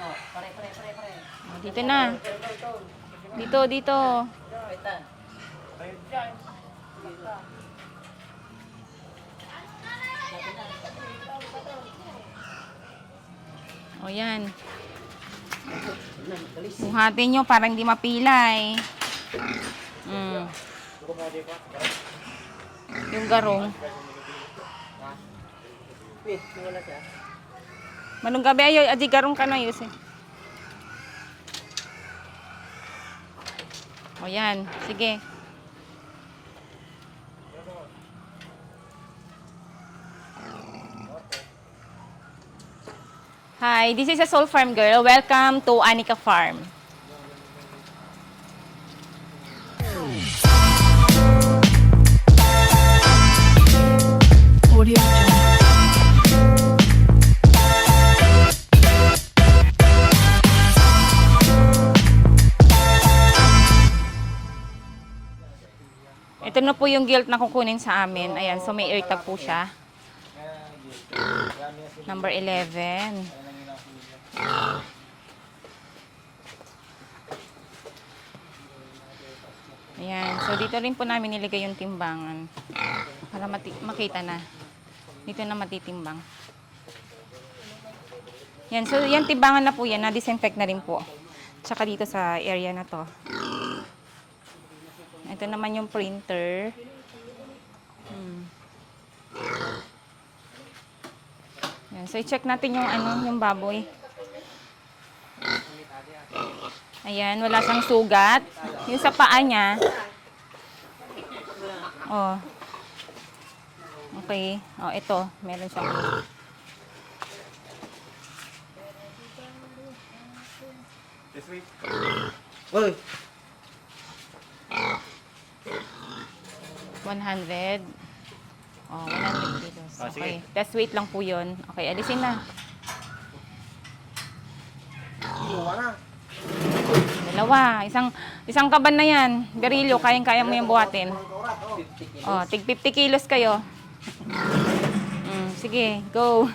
Oh, pare, pare, pare, pare. Dito na. Dito, dito. O yan. Buhatin nyo para hindi mapilay. Mm. Yung garong. Wait, wala siya. Manong gabi ayo, adi garong ka na eh. O yan, sige. Hi, this is a Soul Farm girl. Welcome to Anika Farm. Ito na po yung guilt na kukunin sa amin. Ayan, so may air tag po siya. Number 11. Ayan, so dito rin po namin nilagay yung timbangan. Para makita na. Dito na matitimbang. Yan, so yan timbangan na po yan. Na-disinfect na rin po. Tsaka dito sa area na to. Ito naman yung printer. Hmm. Yan. So, i-check natin yung ano, yung baboy. Ayan, wala siyang sugat. Yung sa paa niya. Oh. Okay. Oh, ito. Meron siyang... Uy! 100. Oh, 100 kilos. Okay. Test weight lang po yun. Okay, alisin na. Iwa na. Dalawa. Isang, isang kaban na yan. Berilyo, kayang-kaya mo yung buhatin. 50 kilos. Oh, tig 50 kilos kayo. Mm, sige, go.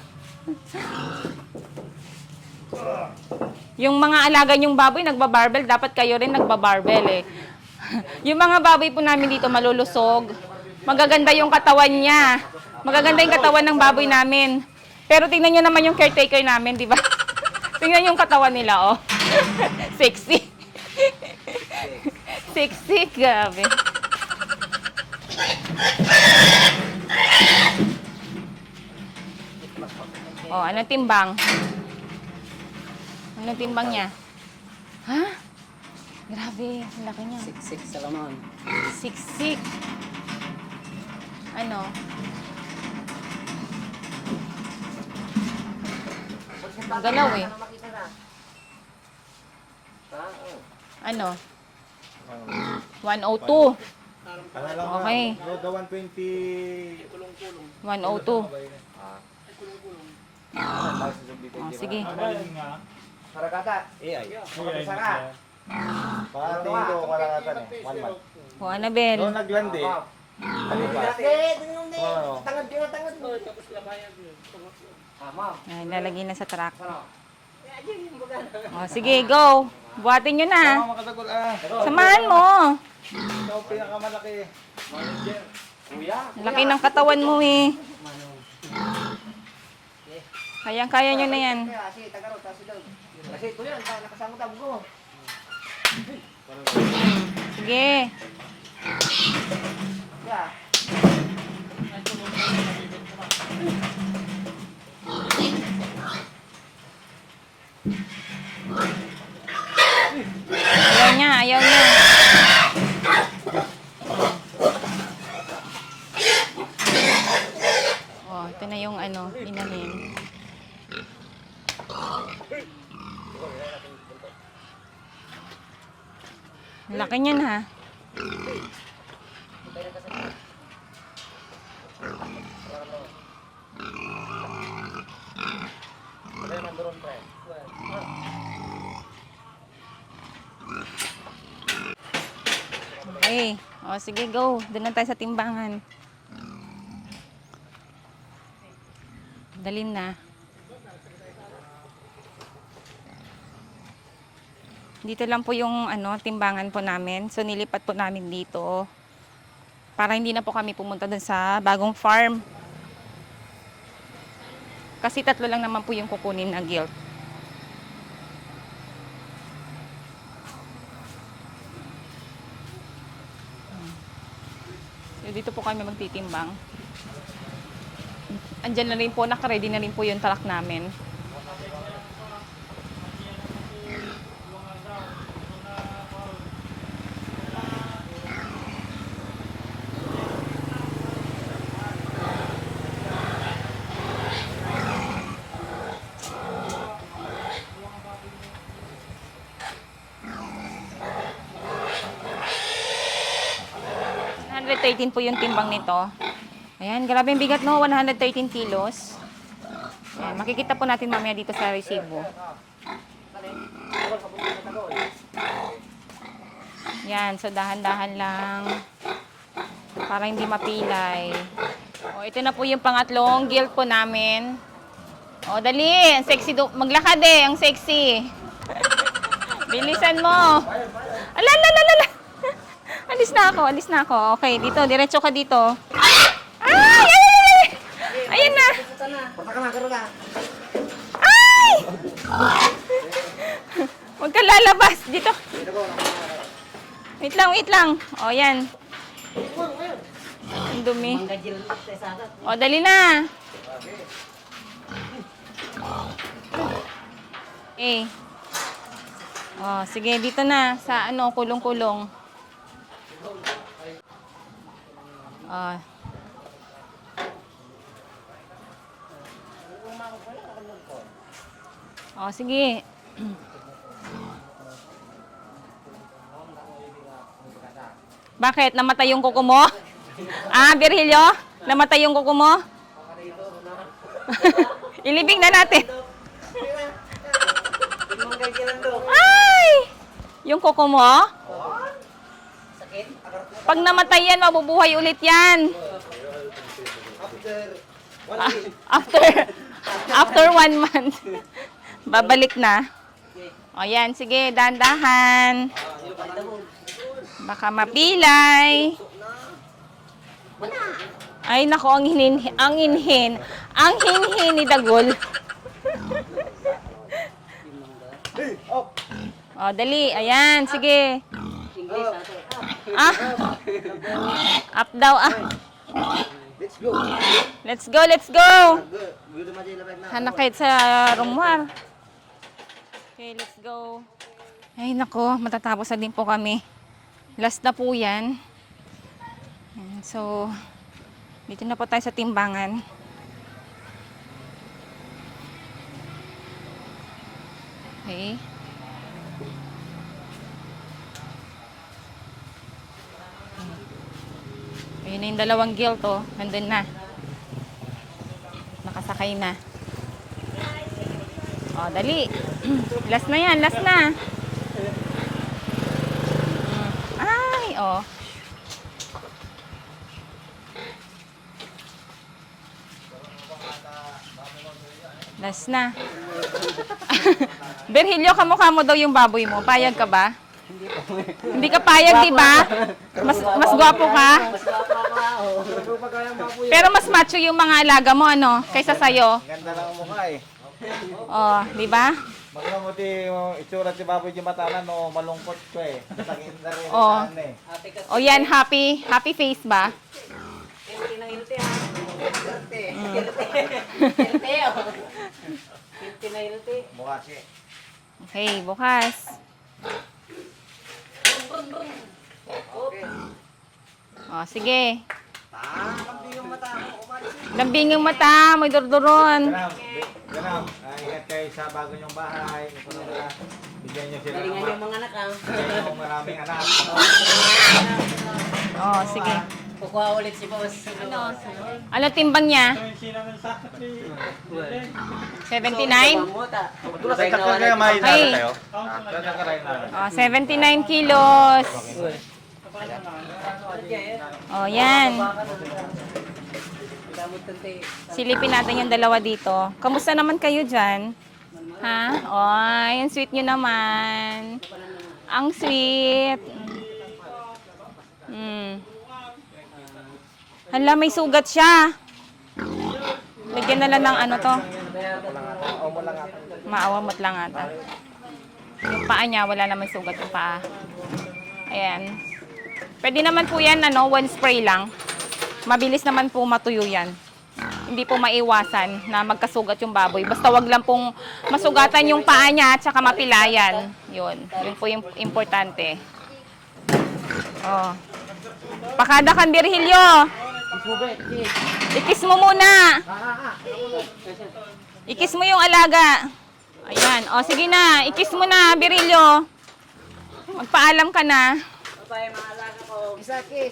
Yung mga alaga yung baboy nagbabarbel, dapat kayo rin nagbabarbel eh. yung mga baboy po namin dito malulusog. Magaganda yung katawan niya. Magaganda yung katawan ng baboy namin. Pero tingnan nyo naman yung caretaker namin, di ba? tingnan yung katawan nila, oh. Sexy. Sexy, grabe. Oh, anong timbang? Anong timbang niya? Ha? Grabe, ang laki niya. Siksik sa laman. Siksik. Ano? Ang galaw eh. Oh. Ano? 102. Ano lang Okay. Roda 120. 102. Ah. Oh, sige. Parakata. AI. Isa ka. Baka tingin ko kalangatan eh. One month. O, Annabel. Noong naglandi, ano ba? Oo. Tangad yun, tangad. Tama. Ay, lalagay na sa truck. Ano? O, sige, go. Buhatin nyo na. Tama makatagol ah. Samahan mo. Ikaw pinakamalaki. Kuya. Laki ng katawan mo eh. Kayang-kaya nyo na yan. Kaya, si Tagaro, kasi daw. Kasi ito yan, nakasama tabo ko. Sige. 对啊。Okay. O, sige, go. Doon na tayo sa timbangan. Dalin na. Dito lang po yung ano, timbangan po namin. So nilipat po namin dito. Para hindi na po kami pumunta dun sa bagong farm. Kasi tatlo lang naman po yung kukunin na guilt. Po kami magtitimbang. Andyan na rin po, nakaready na rin po yung talak namin. $113 po yung timbang nito. Ayan, grabe yung bigat no, 113 kilos. Ayan, makikita po natin mamaya dito sa resibo. Yan, so dahan-dahan lang. Para hindi mapilay. O, ito na po yung pangatlong guild po namin. O, dali. Ang sexy. Do- Maglakad eh. Ang sexy. Bilisan mo. Ala, ala, ala, ala. Alis na ako, alis na ako. Okay, dito. Diretso ka dito. Ay! Ay! ay, ay! Ayan na. Ay! Huwag ka lalabas. Dito. Wait lang, wait lang. O, yan. Ang dumi. O, dali na. Eh. O, sige, dito na. Sa ano, kulong-kulong. O. O, sige. Bakit? Namatay yung kuko mo? Ah, Virgilio? Namatay yung kuko mo? Ilibing na natin. Ay! Yung kuko mo? Pag namatay yan, mabubuhay ulit yan. Ah, after after one month. Babalik na. O yan, sige, dandahan. Baka mapilay. Ay, nako, ang hinin, ang inhin, ang hinhin ni Dagol. O, dali, ayan, sige. Ah, up daw, ah. Let's go. Let's go, let's go. Gusto mo dyan lapag na. Hanak kahit sa rumwar. Okay, let's go. Ay, nako, matatapos na din po kami. Last na po yan. So, dito na po tayo sa timbangan. Okay. Ayun na yung dalawang guilt, oh. Nandun na. Nakasakay na. O, dali. last na yan, last na. Mm. Ay, oh. Last na. Berhilyo, kamukha mo daw yung baboy mo. Payag ka ba? Hindi ka payag, di ba? Mas, mas gwapo ka? Pero mas macho yung mga alaga mo, ano, kaysa sa'yo. Ganda lang ang mukha eh. Oh, di ba? Maglamuti yung itsura si Baboy Jimatanan no malungkot ko eh. Sakit na rin Oo. ano eh. O yan, happy, happy face ba? Mukha siya. Okay, bukas. O, sige. Lambing yung mata, may durduron. Ganam, bi- ganam. Ah, ingat kayo sa bago niyong bahay. Bigyan niyo sila ng Yung mga anak ah. ng maraming anak. O, sige. Kukuha ulit si boss. Ano? Ano timbang niya? 79? Tulas ay kakal kaya may Ay. tayo. Ah, kakarain namin. O, 79 kilos. O, yan. Silipin natin yung dalawa dito. Kamusta naman kayo dyan? Ha? O, yung sweet nyo naman. Ang sweet. Hala, may sugat siya. Lagyan na lang ng ano to. Maawamot lang ata. Yung paa niya, wala naman sugat yung paa. Ayan. Pwede naman po yan, ano, one spray lang. Mabilis naman po matuyo yan. Hindi po maiwasan na magkasugat yung baboy. Basta wag lang pong masugatan yung paa niya at saka mapilayan. Yun. Yun po yung importante. Oh. Pakada kan Birhilyo. Ikis mo muna. Ikis mo yung alaga. Ayan. O, sige na. Ikis mo na, Birilyo. Magpaalam ka na.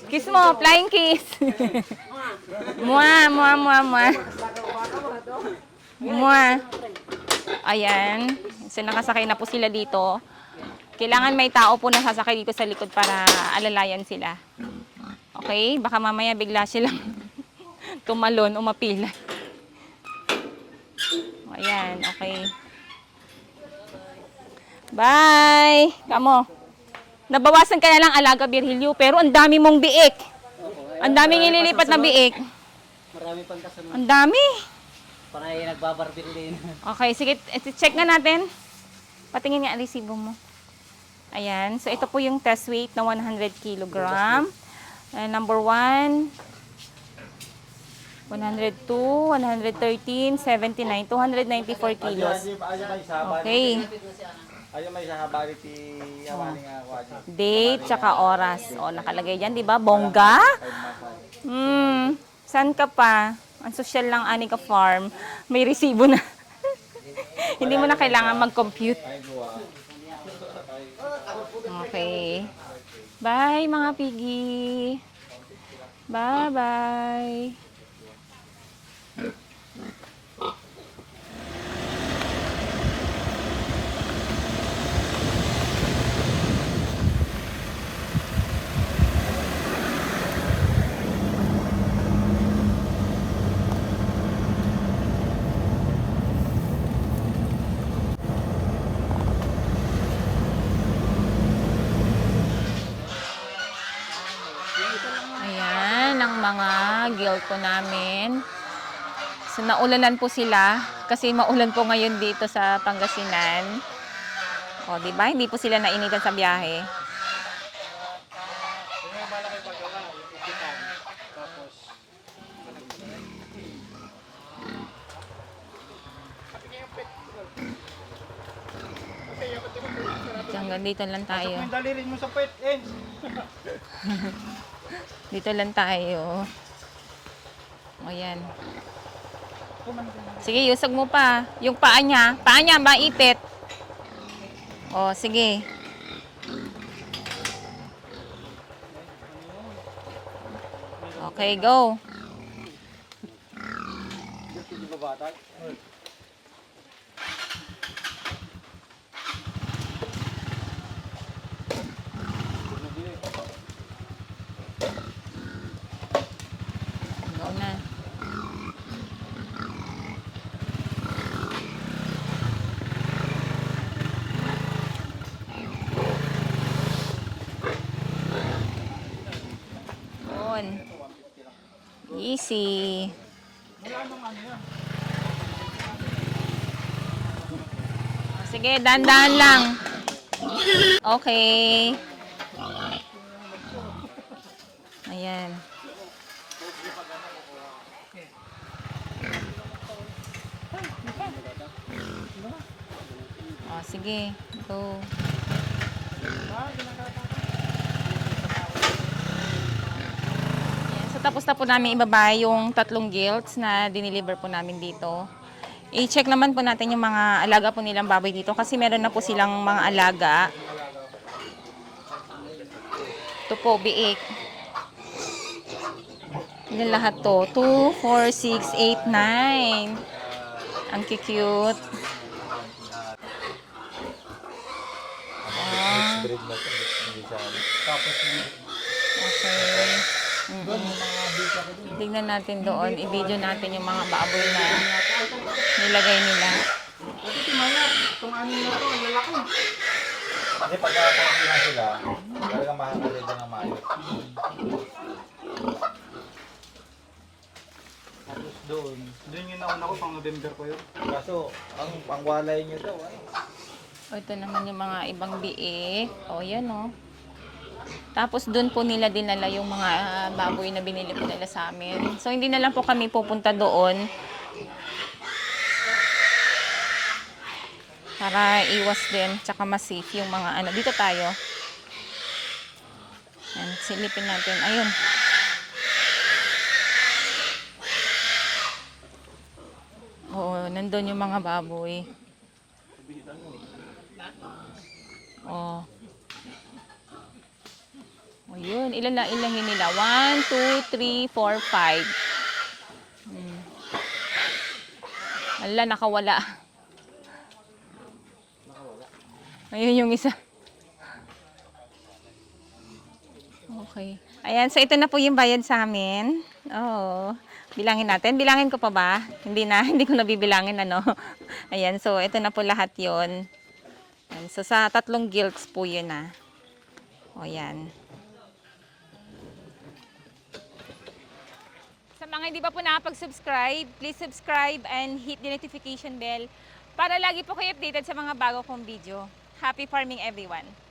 Kiss. Mo. Flying kiss. mua, mua, mua, mua. Mua. Ayan. So, nakasakay na po sila dito. Kailangan may tao po na sasakay dito sa likod para alalayan sila. Okay? Baka mamaya bigla silang tumalon o mapila. Ayan, okay. Bye! Kamo. Nabawasan ka na lang alaga, Virgilio, pero ang dami mong biik. Ang daming ililipat na biik. Marami pang kasunod. Ang dami. Panay nagbabarbir din. Okay, sige, check nga natin. Patingin nga resibo mo. Ayan, so ito po yung test weight na 100 kilogram. Uh, number 1, 102, 113, 79, 294 kilos. Okay. Date, tsaka oras. O, nakalagay dyan, di ba? Bongga? Hmm, saan ka pa? Ang social lang ani ka farm. May resibo na. Hindi mo na kailangan mag-compute. Okay. Bye, mga piggy. Bye-bye. Ayan, ang mga guild po namin. So, naulanan po sila kasi maulan po ngayon dito sa Pangasinan. O, di ba? Hindi po sila nainitan sa biyahe. Hanggang dito lang tayo. Dalirin mo sa pet ends. Dito lang tayo. O yan. Sige, usag mo pa. Yung paa niya. Paa niya, maipit. O, sige. Okay. Go na. Yun. Easy. Sige, dandan lang. Okay. Ayan. O, sige. Go. Ayan. So, tapos na po namin ibaba yung tatlong guilds na diniliver po namin dito. I-check naman po natin yung mga alaga po nilang baboy dito kasi meron na po silang mga alaga. Ito po, biik. Yan lahat to. 2, 4, 6, 8, 9. Ang cute. Breed na Okay. Mm-mm. Tignan natin doon. I-video natin yung mga baboy na nilagay nila. Kasi pag nakakakilan sila, talagang makakalit ng maayos. Tapos doon. Doon yung nauna ko, pang November ko yun. Kaso, ang pangwalay nyo daw, ano? O, ito naman yung mga ibang biik. O, yan o. Tapos doon po nila dinala yung mga ah, baboy na binili po nila sa amin. So, hindi na lang po kami pupunta doon. Para iwas din, tsaka mas yung mga ano. Dito tayo. Yan, silipin natin. Ayun. Oo, nandun yung mga baboy. Oh. O yun, ilan na ilahin nila? 1, 2, 3, 4, 5. Hmm. Ala, nakawala. Ayun yung isa. Okay. Ayan, so ito na po yung bayad sa amin. Oo. Bilangin natin. Bilangin ko pa ba? Hindi na, hindi ko nabibilangin ano. Ayan, so ito na po lahat yon. So sa tatlong gilts po yun ah. O yan. Mga hindi pa po nakapag-subscribe, please subscribe and hit the notification bell para lagi po kayo updated sa mga bago kong video. Happy farming everyone!